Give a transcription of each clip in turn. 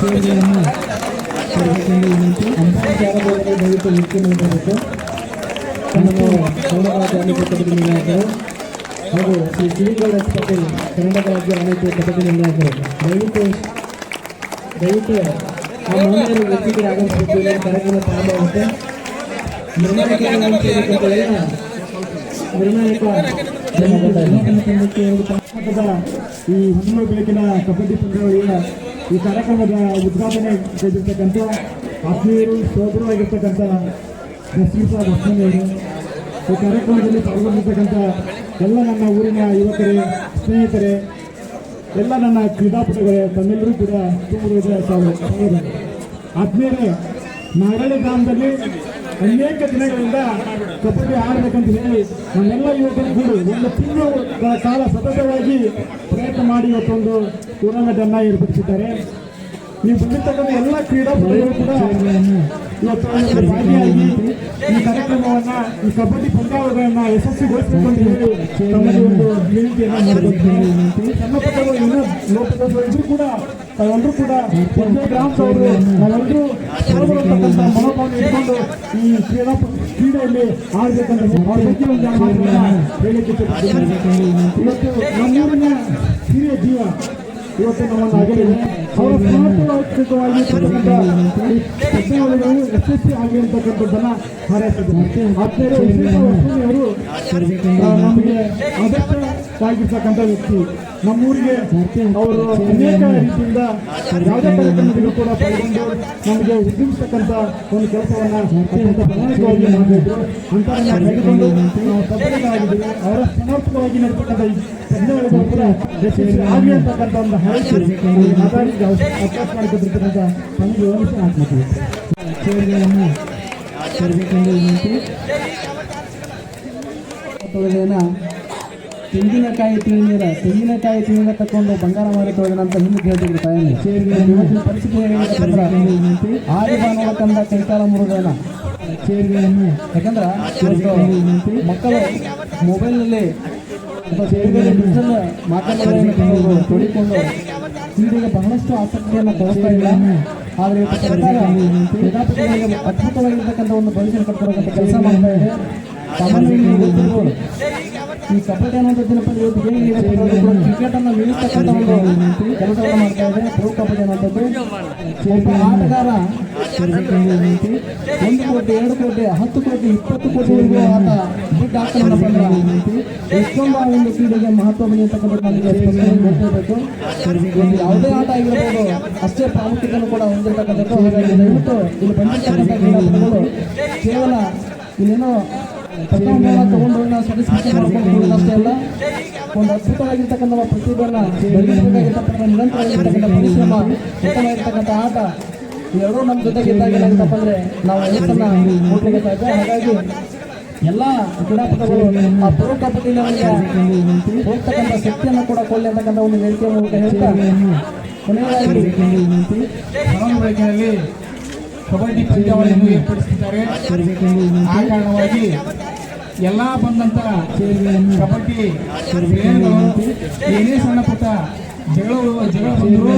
ಸೇವೆಗಳನ್ನು ಕೊಡಬೇಕೆಂದು ವಿನಂತಿ ಅಂತರ್ಜಾಲದಲ್ಲಿ ದಯವಿಟ್ಟು ನಿತ್ಯ ಮಾಡಬೇಕು ಕನ್ನಡ ರಾಜ್ಯ ಪದ್ಧತಿ ಹಾಗೂ ಶ್ರೀ ಶ್ರೀಗಳ ಪಟೇಲ್ ಕನ್ನಡ ರಾಜ್ಯ ಆಡಳಿತ ನಿರ್ಣಾಯಕರು ದಯವಿಟ್ಟು ದಯವಿಟ್ಟು ಆ ಮಹಿಳೆಯರು ವ್ಯಕ್ತಿಗೆ ಆಗಮಿಸಬೇಕು ಕಾರ್ಯಕ್ರಮ ಪ್ರಾರಂಭವಾಗುತ್ತೆ ಈ ಹುಣ್ಣು ಬೆಳಕಿನ ಕಬಡ್ಡಿ ಪಂದ್ಯಾವಳಿಯ ಈ ಕಾರ್ಯಕ್ರಮದ ಉದ್ಘಾಟನೆ ಗೈದಿರ್ತಕ್ಕಂಥ ಆತ್ಮೀಯರು ಸೋದರವಾಗಿರ್ತಕ್ಕಂಥ ಜಸ್ಮಿತಾ ಬಸ್ಮನಿಯವರು ಈ ಕಾರ್ಯಕ್ರಮದಲ್ಲಿ ಪಾಲ್ಗೊಂಡಿರ್ತಕ್ಕಂಥ ಎಲ್ಲ ನನ್ನ ಊರಿನ ಯುವಕರೇ ಸ್ನೇಹಿತರೆ ಎಲ್ಲ ನನ್ನ ಕ್ರೀಡಾಪಟುಗಳೇ ತಮ್ಮೆಲ್ಲರೂ ಕೂಡ ತುಂಬ ಆತ್ಮೀಯರೇ ನಾಗಳಿ ಗ್ರಾಮದಲ್ಲಿ ಅನೇಕ ದಿನಗಳಿಂದ ಕಬಡ್ಡಿ ಆಡಬೇಕಂತ ಹೇಳಿ ನಮ್ಮೆಲ್ಲ ಯುವಕರು ಕೂಡ ಒಂದು ತಿಂಗಳು ಕಾಲ ಸತತವಾಗಿ ಪ್ರಯತ್ನ ಮಾಡಿ ಇವತ್ತೊಂದು ಟೂರ್ನಮೆಂಟ್ ಅನ್ನ ಏರ್ಪಡಿಸಿದ್ದಾರೆ. ನೀವು ಬಂದಿರ್ತಕ್ಕಂಥ ಎಲ್ಲ ಕ್ರೀಡಾಪಟುಗಳು ಕೂಡ ಇವತ್ತು ಭಾಗಿಯಾಗಿ ಈ ಕಾರ್ಯಕ್ರಮವನ್ನ, ಈ ಕಬಡ್ಡಿ ಪಂದ್ಯಾವಳಿಗಳನ್ನ ಯಶಸ್ವಿಗೊಳಿಸಬೇಕು ಅಂತ ಹೇಳಿ ಒಂದು ವಿನಂತಿಯನ್ನ ಮಾಡಬೇಕು ಸಣ್ಣ ಕೂಡ ತಾವೆಲ್ಲರೂ ಕೂಡ ಒಂದೇ ಗ್ರಾಮದವರು ನಾವೆಲ್ಲರೂ ಮನೋಭಾವ ಇಟ್ಕೊಂಡು ಈ ಕ್ರೀಡಾ ಕ್ರೀಡೆಯಲ್ಲಿ ಆಡ್ಬೇಕಂತ. ಇವತ್ತು ನಮ್ಮೂರಿನ ಹಿರಿಯ ಜೀವ ಇವತ್ತು ನಮ್ಮನ್ನು ಆಗಲಿದೆ ಅವರ ಯಶಸ್ವಿ ಹಾರೈಸಿದ್ದಾರೆ ನಮಗೆ ಆದರ್ಶವಾಗಿರ್ತಕ್ಕಂಥ ವ್ಯಕ್ತಿ. ನಮ್ಮೂರಿಗೆ ಅವರು ಅನೇಕ ರೀತಿಯಿಂದ ಯಾವುದೇ ಕಾರ್ಯಕ್ರಮದಲ್ಲೂ ಕೂಡ ಪಾಲ್ಗೊಂಡು ನಮಗೆ ಉದ್ಯಮಿಸ್ತಕ್ಕಂಥ ಒಂದು ಕೆಲಸವನ್ನ ಅತ್ಯಂತ ಪ್ರಾಮಾಣಿಕವಾಗಿ ಮಾಡಬೇಕು ಅಂತ ತೆಗೆದುಕೊಂಡು ನಾವು ಸಫಲರಾಗಿದ್ದೀವಿ ಅವರ ಸಮರ್ಪಕವಾಗಿ ನಡೆತಕ್ಕಂಥ ಈ ಕೂಡ ಒಂದು ಮಾಡಿಕೊಂಡಿರ್ತಕ್ಕಂಥ ತಮಗೆ ತೆಂಗಿನಕಾಯಿ ತಿಳಿನೀರ ತೆಂಗಿನಕಾಯಿ ತಿಳಿನ ತಕೊಂಡು ಬಂಗಾರ ಮಾಡಿ ಅಂತ ಹಿಂದೆ ಹೇಳ್ತಿದ್ರು ತಾಯಿ ಪರಿಸ್ಥಿತಿ ಆರು ಬಾ ನೋಡಕಂದ ಕೈಕಾಲ ಮುರುಗೇನ ಯಾಕಂದ್ರೆ ಮಕ್ಕಳು ಮೊಬೈಲ್ನಲ್ಲಿ ಡಿಜಿಟಲ್ ತಗೊಂಡು ತೊಡಿಕೊಂಡು ಕ್ರೀಡೆಗೆ ಬಹಳಷ್ಟು ಆಸಕ್ತಿಯನ್ನು ತೋರಿಸ್ತಾ ಇಲ್ಲ ಆದರೆ ಅದ್ಭುತವಾಗಿರ್ತಕ್ಕಂಥ ಒಂದು ಭವಿಷ್ಯ ಕಟ್ಕೊಡುವಂಥ ಕೆಲಸ ಮಾಡ್ತಾ ಇದೆ. ಈ ಕಬಡ್ಡಿ ಅನ್ನೋದು ದಿನಪದ ಇವತ್ತು ಕ್ರಿಕೆಟ್ ಅನ್ನು ಮೀರಿಸ್ತಕ್ಕಂಥ ಒಂದು ಕೆಲಸವನ್ನು ಮಾಡ್ತಾ ಇದೆ ಪ್ರೋ ಕಬಡ್ಡಿ ಅನ್ನೋಂಥದ್ದು ಆಟಗಾರ ಒಂದು ಕೋಟಿ ಎರಡು ಕೋಟಿ, ಹತ್ತು ಕೋಟಿ, ಇಪ್ಪತ್ತು ಕೋಟಿವರೆಗೂ ಆತ ದುಡ್ಡು ಹಾಕ್ತಾನಪ್ಪ ಅಂದ್ರೆ ಎಷ್ಟೊಂದು ಆ ಒಂದು ಕ್ರೀಡೆಗೆ ಮಹತ್ವ ಬೆಳೆಯತಕ್ಕಂಥದ್ದು ನಮಗೆ ಯಾವುದೇ ಆಟ ಆಗಿರ್ಬೋದು, ಅಷ್ಟೇ ಪ್ರಾಮುಖ್ಯತೆಯನ್ನು ಕೂಡ ಹೊಂದಿರತಕ್ಕಂಥದ್ದು. ಹಾಗಾಗಿ ದಯವಿಟ್ಟು ಇಲ್ಲಿ ಬಂದಿರ್ತಕ್ಕಂಥ ಕೇವಲ ಇಲ್ಲೇನೋ ತಗೊಂಡು ನಾವು ಸ್ಯಾಟಿಸ್ಫ್ಯಾಕ್ಷನ್ ಮಾಡ್ಕೊಂಡು ಅಷ್ಟೇ ಅಲ್ಲ ಒಂದು ಅದ್ಭುತವಾಗಿರ್ತಕ್ಕಂಥ ಪ್ರತಿಭೆಯನ್ನ ಬೆಳೆಸಬೇಕಾಗಿರ್ತಕ್ಕಂಥ ನಿರಂತರವಾಗಿರ್ತಕ್ಕಂಥ ಪರಿಶ್ರಮ ಉತ್ತಮವಾಗಿರ್ತಕ್ಕಂಥ ಆಟ ಇವೆರಡೂ ನಮ್ಮ ಜೊತೆಗೆ ಇದ್ದಾಗ ಏನಾಗುತ್ತಪ್ಪ ಅಂದ್ರೆ ನಾವು ಯಶಸ್ಸನ್ನ ಮುಟ್ಲಿಕ್ಕೆ ಸಾಧ್ಯ. ಹಾಗಾಗಿ ಎಲ್ಲ ಕ್ರೀಡಾಪಟುಗಳು ಆ ಪ್ರೋ ಕಬಡ್ಡಿ ಹೋಗ್ತಕ್ಕಂಥ ಶಕ್ತಿಯನ್ನು ಕೂಡ ಕೊಳ್ಳಿ ಅಂತಕ್ಕಂಥ ಒಂದು ಹೇಳಿಕೆ ಮೂಲಕ ಹೇಳ್ತಾ ಕೊನೆಯದಾಗಿ ಕಬಡ್ಡಿ ಪಂದ್ಯಾವಳಿಯನ್ನು ಏರ್ಪಡಿಸಿದ್ದಾರೆ. ಆ ಕಾರಣವಾಗಿ ಎಲ್ಲ ಬಂದಂತ ಕಬಡ್ಡಿ ಏನೇ ಸಣ್ಣ ಪುಟ್ಟ ಜಗಳ ಜಗಳ ಬಂದರು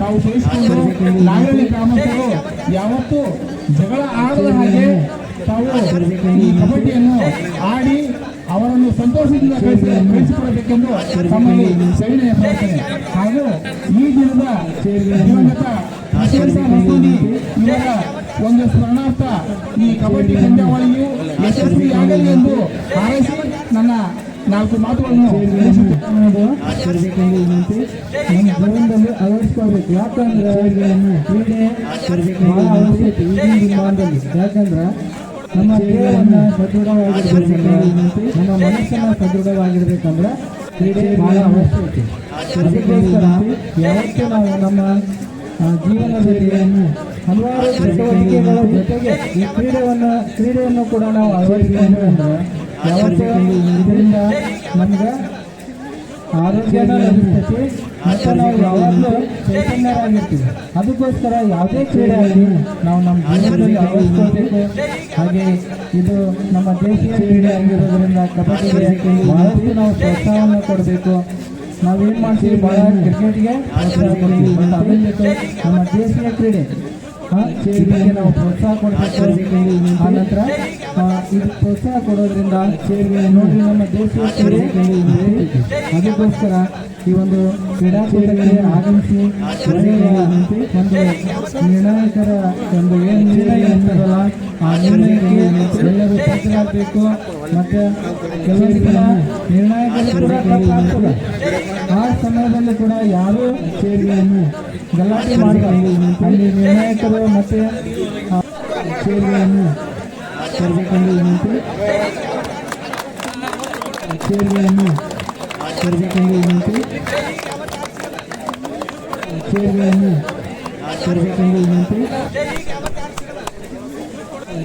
ತಾವು ಸಹಿಸಿಕೊಂಡು ನಾಗರಳ್ಳಿ ಗ್ರಾಮಸ್ಥರು ಯಾವತ್ತೂ ಜಗಳ ಆಡದ ಹಾಗೆ ತಾವು ಈ ಕಬಡ್ಡಿಯನ್ನು ಆಡಿ ಅವರನ್ನು ಸಂತೋಷದಿಂದ ಕಳಿಸಿ ಕಳಿಸಿಕೊಡಬೇಕೆಂದು ತಮ್ಮಲ್ಲಿ ಸವಿನಯ ಹಾಗೂ ಈ ದಿನದ ದಿವಂಗತ ವಿಶೇಷ ಮಸೂದಿ ಇವರ ಒಂದು ಸ್ಮರಣಾರ್ಥ ಈ ಕಬಡ್ಡಿ ಪಂದ್ಯಾವಳಿಯು ಯಶಸ್ವಿಯಾಗಲಿ ಎಂದು ಹಾರೈಸಿ ನನ್ನ ನಾಲ್ಕು ಮಾತುಗಳನ್ನು ತರಬೇಕೆಂದು ವಿನಂತಿ ನಮ್ಮ ಜೀವನದಲ್ಲಿ ಅಳವಡಿಸ್ಕೋಬೇಕು ಯಾಕಂದ್ರೆ ಕ್ರೀಡೆ ಬಹಳ ಅವಶ್ಯಕತೆ ಈಗಿನ ದಿನಮಾನದಲ್ಲಿ. ಯಾಕಂದ್ರೆ ನಮ್ಮ ದೇಹವನ್ನು ಸದೃಢವಾಗಿರ್ಬೇಕಂದ್ರೆ ನಮ್ಮ ಮನಸ್ಸನ್ನು ಸದೃಢವಾಗಿರ್ಬೇಕಂದ್ರೆ ಕ್ರೀಡೆ ಬಹಳ ಅವಶ್ಯಕತೆ. ಅದಕ್ಕೋಸ್ಕರ ಯಾವತ್ತೂ ನಾವು ನಮ್ಮ ಆ, ರೀತಿಯನ್ನು ಹಲವಾರು ಚಟುವಟಿಕೆಗಳ ಜೊತೆಗೆ ಈ ಕ್ರೀಡೆಯನ್ನು ಕ್ರೀಡೆಯನ್ನು ಕೂಡ ನಾವು ಅಳವಡಿಸಿಕೊಂಡು ಯಾವತ್ತೂ ಇದರಿಂದ ನಮ್ಗೆ ಆರೋಗ್ಯನ ಲಭಿಸ್ತೈತಿ ಮತ್ತು ನಾವು ಯಾವಾಗಲೂ ಚೈತನ್ಯರಾಗಿರ್ತೀವಿ. ಅದಕ್ಕೋಸ್ಕರ ಯಾವುದೇ ಕ್ರೀಡೆ ಆಗಲಿ ನಾವು ನಮ್ಮ ಜೀವನದಲ್ಲಿ ಅಳವಡಿಸ್ಕೊಳ್ಬೇಕು. ಹಾಗೆ ಇದು ನಮ್ಮ ದೇಶೀಯ ಕ್ರೀಡೆ ಆಗಿರೋದ್ರಿಂದ ಕಬಡ್ಡಿ ಬಹಳಷ್ಟು ನಾವು ಪ್ರೋತ್ಸಾಹವನ್ನು ಕೊಡಬೇಕು. ನಾವೇನ್ ಮಾಡ್ತೀವಿ? ಬಹಳ ಕ್ರಿಕೆಟ್ಗೆ ಜೊತೆ ನಮ್ಮ ದೇಶೀಯ ಕ್ರೀಡೆ. ಆ, ಸೇರ್ಗಳಿಗೆ ನಾವು ಪ್ರೋತ್ಸಾಹ ಕೊಡಬೇಕು. ಆನಂತರ ಇದು ಪ್ರೋತ್ಸಾಹ ಕೊಡೋದ್ರಿಂದ ಚೇರ್ಗೆ ನೋಡಿ ನಮ್ಮ ದೇಶೀಯ ಕ್ರೀಡೆ ಅದಕ್ಕೋಸ್ಕರ ಈ ಒಂದು ಕ್ರೀಡಾಕೂಟಕ್ಕೆ ಆಗಮಿಸಿ ಒಂದು ನಿರ್ಣಾಯಕರ ಒಂದು ಏನು ನಿರ್ಣಯ ಇರ್ತದಲ್ಲ ಆ ನಿರ್ಣಯಕ್ಕೆ ಎಲ್ಲರೂ ಬದ್ಧರಾಗಬೇಕು ಮತ್ತೆ ಕೆಲವೊಂದಿನ ನಿರ್ಣಾಯಕರು ಕೂಡ ತಪ್ಪಾಗ್ತದೆ ಆ ಸಮಯದಲ್ಲಿ ಕೂಡ ಯಾರು ಸೇರಿಗೆಯನ್ನು ಗಲಾಟೆ ಮಾಡಬಾರ್ದು ಅಲ್ಲಿ ನಿರ್ಣಾಯಕರು ಮತ್ತೆ ಆ ಸೇರಿಗೆಯನ್ನು ತರಬೇಕೆಂದು ವಿನಂತಿ ಸೇರಿಗೆಯನ್ನು ತರಬೇಕೆಂದು ವಿನಂತಿ ಸೇರಿಗೆಯನ್ನು ತರಬೇಕೆಂದು ವಿನಂತಿ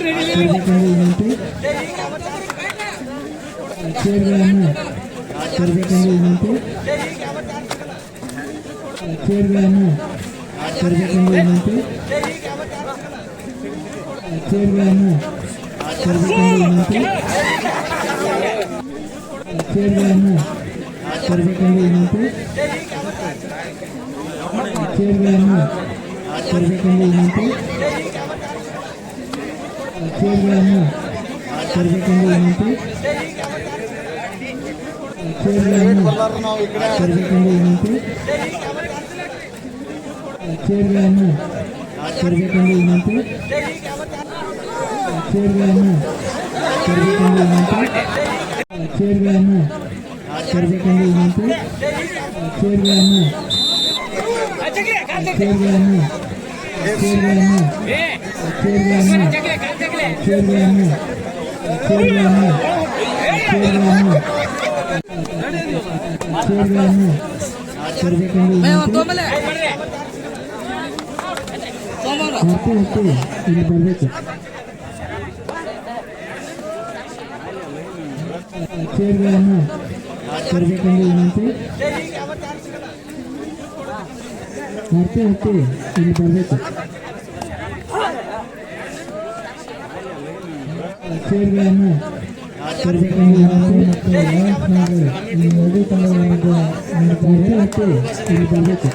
వినతి చైర్మన్ సర్వేకండి వినతి చైర్మన్ సర్వేకండి వినతి చైర్మన్ సర్వేకండి వినతి చైర్మన్ సర్వేకండి వినతి చైర్మన్ సర్వేకండి వినతి ಸೇವೆಗಳನ್ನು ತರಬೇಕೆಂದು ವಿನಂತಿ ಸೇವೆಗಳನ್ನು ತರಬೇಕೆಂದು ವಿನಂತಿ ಸೇವೆಗಳನ್ನು ತರಬೇಕೆಂದು ವಿನಂತಿ ಸೇವೆಗಳನ್ನು ತರಬೇಕೆಂದು ವಿನಂತಿ ಸೇವೆಗಳನ್ನು ತರಬೇಕೆಂದು ವಿನಂತಿ ಸೇವೆಗಳನ್ನು ಸೇವೆಗಳನ್ನು ಇಲ್ಲಿ ಬರಬೇಕು ಚೇರ್ಗಳನ್ನು ತರಬೇಕೆಂದು ವಿನಂತಿ ಹರ್ತಿ ಹರ್ತಿ ಇಲ್ಲಿ ಬರಬೇಕು ಸೇರ್ಗಳನ್ನು ತರಬೇಕಾಗಿ ಮತ್ತು ನೋಡಿ ತಂದು ಹರ್ತಿ ಹರ್ತಿ ಇಲ್ಲಿ ಬರಬೇಕು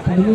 ಪಡೆದು